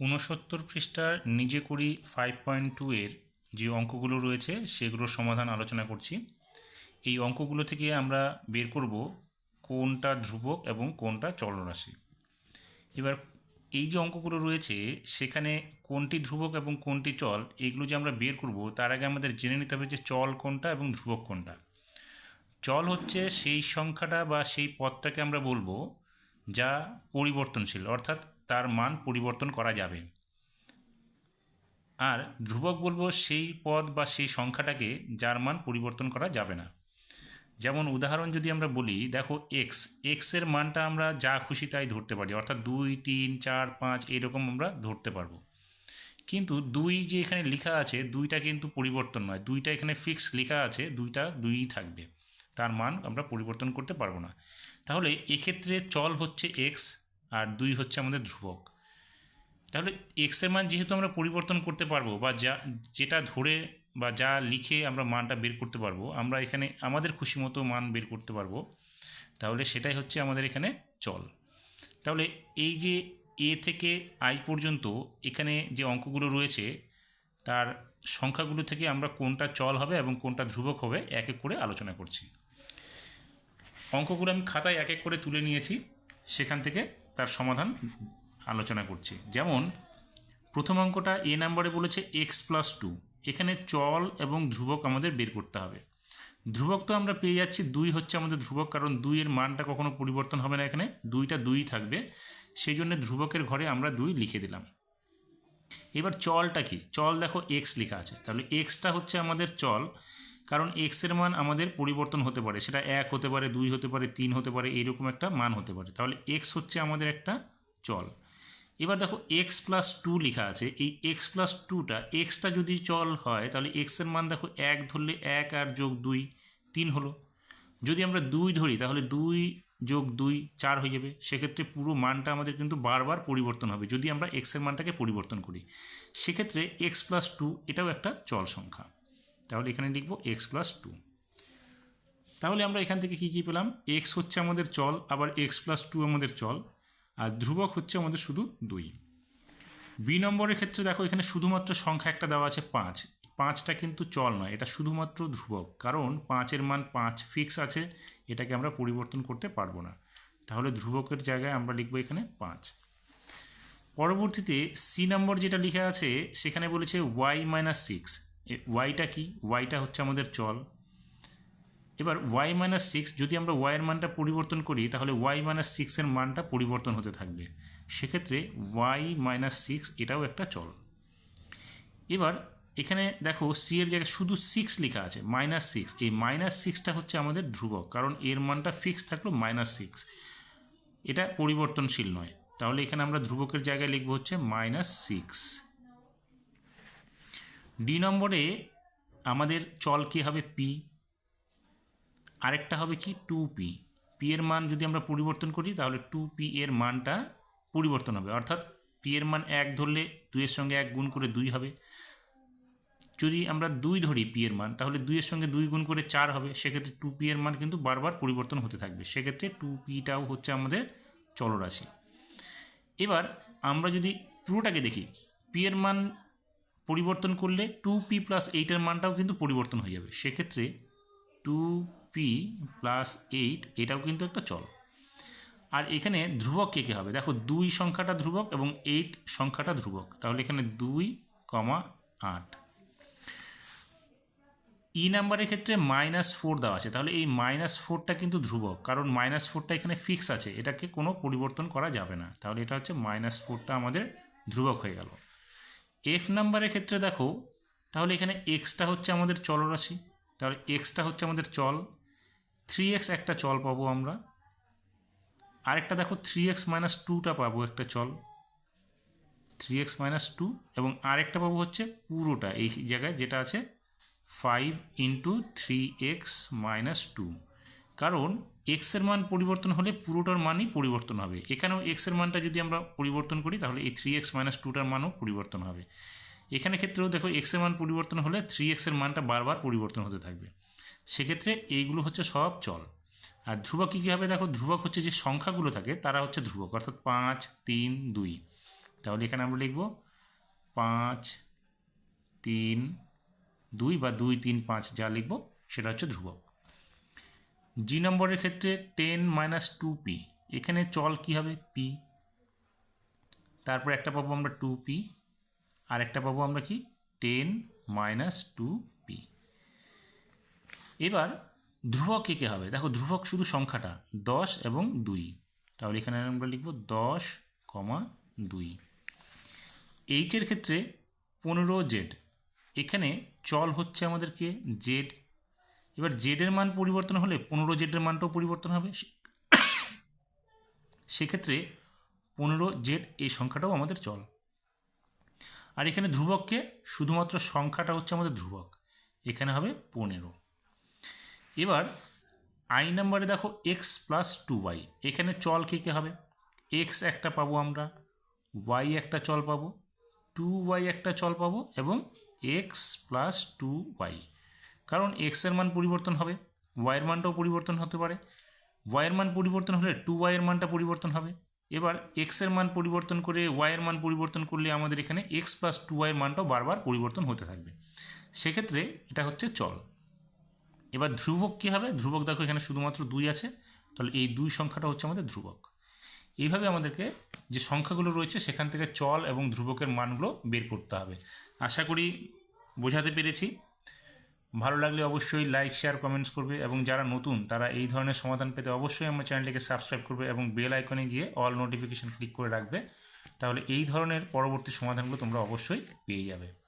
ঊনসত্তর পৃষ্ঠার নিজে করি ফাইভ পয়েন্ট টু এর যে অঙ্কগুলো রয়েছে, সেগুলোর সমাধান আলোচনা করছি। এই অঙ্কগুলো থেকে আমরা বের করব কোনটা ধ্রুবক এবং কোনটা চলরাশি। এবার এই যে অঙ্কগুলো রয়েছে, সেখানে কোনটি ধ্রুবক এবং কোনটি চল, এগুলো যে আমরা বের করব, তার আগে আমাদের জেনে নিতে হবে যে চল কোনটা এবং ধ্রুবক কোনটা। চল হচ্ছে সেই সংখ্যাটা বা সেই পদটাকে আমরা বলব যা পরিবর্তনশীল, অর্থাৎ তার মান পরিবর্তন করা যাবে। আর ধ্রুবক বলব সেই পদ বা সেই সংখ্যাটাকে যার মান পরিবর্তন করা যাবে না। যেমন উদাহরণ যদি আমরা বলি, দেখো এক্স এক্সের মানটা আমরা যা খুশি তাই ধরতে পারি, অর্থাৎ দুই, তিন, চার, পাঁচ, এরকম আমরা ধরতে পারব। কিন্তু দুই যে এখানে লেখা আছে, দুইটা কিন্তু পরিবর্তন নয়। দুইটা এখানে ফিক্স লেখা আছে, দুইটা দুইই থাকবে। তার মান আমরা পরিবর্তন করতে পারব না। তাহলে এক্ষেত্রে চল হচ্ছে এক্স আর দুই হচ্ছে আমাদের ধ্রুবক। তাহলে এক্সের মান যেহেতু আমরা পরিবর্তন করতে পারব বা যা, যেটা ধরে বা যা লিখে আমরা মানটা বের করতে পারব, আমরা এখানে আমাদের খুশি মতো মান বের করতে পারব। তাহলে সেটাই হচ্ছে আমাদের এখানে চল। তাহলে এই যে এ থেকে আই পর্যন্ত এখানে যে অঙ্কগুলো রয়েছে, তার সংখ্যাগুলো থেকে আমরা কোনটা চল হবে এবং কোনটা ধ্রুবক হবে এক এক করে আলোচনা করছি। অঙ্কগুলো আমি খাতায় এক এক করে তুলে নিয়েছি, সেখান থেকে তার সমাধান আলোচনা করছি। যেমন, প্রথম অঙ্কটা এ নাম্বারে বলেছে এক্স প্লাস টু এখানে চল এবং ধ্রুবক আমাদের বের করতে হবে। ধ্রুবক তো আমরা পেয়ে যাচ্ছি, দুই হচ্ছে আমাদের ধ্রুবক, কারণ দুইয়ের মানটা কখনো পরিবর্তন হবে না এখানে। দুইটা দুই থাকবে। সেই জন্য ধ্রুবকের ঘরে আমরা দুই লিখে দিলাম। এবার চলটা কি? চল দেখো এক্স লেখা আছে। তাহলে এক্সটা হচ্ছে আমাদের চল। কারণ এক্সের মান আমাদের পরিবর্তন হতে পারে। সেটা এক হতে পারে, দুই হতে পারে, তিন হতে পারে, এইরকম একটা মান হতে পারে। তাহলে এক্স হচ্ছে আমাদের একটা চল। এবার দেখো এক্স প্লাস টু লেখা আছে। এই এক্স প্লাস টুটা এক্সটা যদি চল হয়, তাহলে এক্সের মান দেখো এক ধরলে এক আর যোগ দুই, তিন হলো। যদি আমরা দুই ধরি, তাহলে দুই যোগ দুই, চার হয়ে যাবে। সেক্ষেত্রে পুরো মানটা আমাদের কিন্তু বারবার পরিবর্তন হবে, যদি আমরা এক্সের মানটাকে পরিবর্তন করি। সেক্ষেত্রে এক্স প্লাস টু এটাও একটা চল সংখ্যা। তাহলে এখানে লিখব এক্স প্লাস টু তাহলে আমরা এখান থেকে কী কী পেলাম? এক্স হচ্ছে আমাদের চল, আবার এক্স প্লাস টু আমাদের চল, আর ধ্রুবক হচ্ছে আমাদের শুধু দুই। বি নম্বরের ক্ষেত্রে দেখো, এখানে শুধুমাত্র সংখ্যা একটা দেওয়া আছে পাঁচ। পাঁচটা কিন্তু চল নয়, এটা শুধুমাত্র ধ্রুবক, কারণ পাঁচের মান পাঁচ ফিক্স আছে, এটাকে আমরা পরিবর্তন করতে পারব না। তাহলে ধ্রুবকের জায়গায় আমরা লিখব এখানে পাঁচ। পরবর্তীতে সি নম্বর যেটা লেখা আছে, সেখানে বলেছে ওয়াই মাইনাস সিক্স ওয়াইটা কি? ওয়াইটা হচ্ছে আমাদের চল। এবার ওয়াই মাইনাস সিক্স যদি আমরা ওয়াইয়ের মানটা পরিবর্তন করি, তাহলে ওয়াই মাইনাস সিক্সের মানটা পরিবর্তন হতে থাকবে। সেক্ষেত্রে ওয়াই মাইনাস সিক্স এটাও একটা চল। এবার এখানে দেখো সি এর জায়গায় শুধু সিক্স লেখা আছে মাইনাস সিক্স এই মাইনাস সিক্সটা হচ্ছে আমাদের ধ্রুবক, কারণ এর মানটা ফিক্স থাকল মাইনাস সিক্স এটা পরিবর্তনশীল নয়। তাহলে এখানে আমরা ধ্রুবকের জায়গায় লিখব হচ্ছে মাইনাস সিক্স ডি নম্বরে আমাদের চল কী হবে পি আরেকটা হবে কি টু পি পি এর মান যদি আমরা পরিবর্তন করি, তাহলে টু পি এর মানটা পরিবর্তন হবে। অর্থাৎ পি এর মান এক ধরলে দুইয়ের সঙ্গে এক গুণ করে দুই হবে। যদি আমরা দুই ধরি পি এর মান, তাহলে দুইয়ের সঙ্গে দুই গুণ করে চার হবে। সেক্ষেত্রে টু পি এর মান কিন্তু বারবার পরিবর্তন হতে থাকবে। সেক্ষেত্রে টু পিটাও হচ্ছে আমাদের চলরাশি। এবার আমরা যদি পুরোটাকে দেখি পি এর মান পরিবর্তন করলে টু পি প্লাস এইটের মানটাও কিন্তু পরিবর্তন হয়ে যাবে। সেক্ষেত্রে টু পি প্লাস এইট এটাও কিন্তু একটা চল। আর এখানে ধ্রুবক কে কে হবে? দেখো, দুই সংখ্যাটা ধ্রুবক এবং এইট সংখ্যাটা ধ্রুবক। তাহলে এখানে দুই, কমা আট। ই নাম্বারের ক্ষেত্রে মাইনাস ফোর দেওয়া আছে। তাহলে এই মাইনাস ফোরটা কিন্তু ধ্রুবক, কারণ মাইনাস ফোরটা এখানে ফিক্স আছে। এটাকে কোনো পরিবর্তন করা যাবে না। তাহলে এটা হচ্ছে মাইনাস ফোরটা আমাদের ধ্রুবক হয়ে গেল। এফ নাম্বারের ক্ষেত্রে দেখো, তাহলে এখানে এক্সটা হচ্ছে আমাদের চলরাশি, তাহলে এক্সটা হচ্ছে আমাদের চল থ্রি এক্স একটা চল পাবো আমরা, আরেকটা দেখো থ্রি এক্স মাইনাস টুটা পাবো একটা চল থ্রি এক্স মাইনাস টু এবং আরেকটা পাবো হচ্ছে পুরোটা, এই জায়গায় যেটা আছে five into three x minus two কারণ এক্সের মান পরিবর্তন হলে পুরোটার মানই পরিবর্তন হবে। এখানেও এক্সের মানটা যদি আমরা পরিবর্তন করি, তাহলে এই থ্রি এক্স মাইনাস টুটার মানও পরিবর্তন হবে। এখানে ক্ষেত্রেও দেখো এক্সের মান পরিবর্তন হলে থ্রি এক্সের মানটা বারবার পরিবর্তন হতে থাকবে। সেক্ষেত্রে এইগুলো হচ্ছে সব চল। আর ধ্রুবক কী কী হবে দেখো? ধ্রুবক হচ্ছে যে সংখ্যাগুলো থাকে, তারা হচ্ছে ধ্রুবক, অর্থাৎ পাঁচ, তিন, দুই। তাহলে এখানে আমরা লিখব পাঁচ, তিন, দুই বা দুই, তিন, পাঁচ যা লিখব, সেটা হচ্ছে ধ্রুবক। জি নম্বরের ক্ষেত্রে টেন মাইনাস টু পি এখানে চল কি হবে? পি তারপর একটা পাবো আমরা টু পি আর একটা পাবো আমরা কি? টেন মাইনাস টু পি এবার ধ্রুবক কে হবে। দেখো ধ্রুবক শুধু সংখ্যাটা, দশ এবং দুই। তাহলে এখানে আমরা লিখব দশ কমা দুই। এইচের ক্ষেত্রে পনেরো জেড এখানে চল হচ্ছে আমাদেরকে জেড এবার জেডের মান পরিবর্তন হলে পনেরো জেডের মানটাও পরিবর্তন হবে। সেক্ষেত্রে পনেরো জেড এই সংখ্যাটাও আমাদের চল। আর এখানে ধ্রুবককে শুধুমাত্র সংখ্যাটা হচ্ছে আমাদের ধ্রুবক। এখানে হবে পনেরো। এবার আই নাম্বারে দেখো এক্স প্লাস টু ওয়াই এখানে চল কে কে হবে? এক্স একটা পাবো আমরা ওয়াই একটা চল পাবো টু ওয়াই একটা চল পাবো এবং এক্স প্লাস টু ওয়াই কারণ এক্সের মান পরিবর্তন হবে ওয়াইয়ের মানটাও পরিবর্তন হতে পারে। ওয়াইয়ের মান পরিবর্তন হলে টু ওয়াইয়ের মানটা পরিবর্তন হবে। এবার এক্সের মান পরিবর্তন করে ওয়াইয়ের মান পরিবর্তন করলে আমাদের এখানে এক্স প্লাস টু ওয়াইয়ের মানটাও বারবার পরিবর্তন হতে থাকবে। সেক্ষেত্রে এটা হচ্ছে চল। এবার ধ্রুবক কী হবে? ধ্রুবক দেখো এখানে শুধুমাত্র দুই আছে, তাহলে এই দুই সংখ্যাটা হচ্ছে আমাদের ধ্রুবক। এইভাবে আমাদেরকে যে সংখ্যাগুলো রয়েছে সেখান থেকে চল এবং ধ্রুবকের মানগুলো বের করতে হবে। আশা করি বোঝাতে পেরেছি। ভালো লাগলে অবশ্যই লাইক শেয়ার কমেন্টস করবে এবং যারা নতুন, তারা এই ধরনের সমাধান পেতে অবশ্যই আমার চ্যানেলটিকে সাবস্ক্রাইব করবে এবং বেল আইকনে গিয়ে অল নোটিফিকেশান ক্লিক করে রাখবে। তাহলে এই ধরনের পরবর্তী সমাধানগুলো তোমরা অবশ্যই পেয়ে যাবে।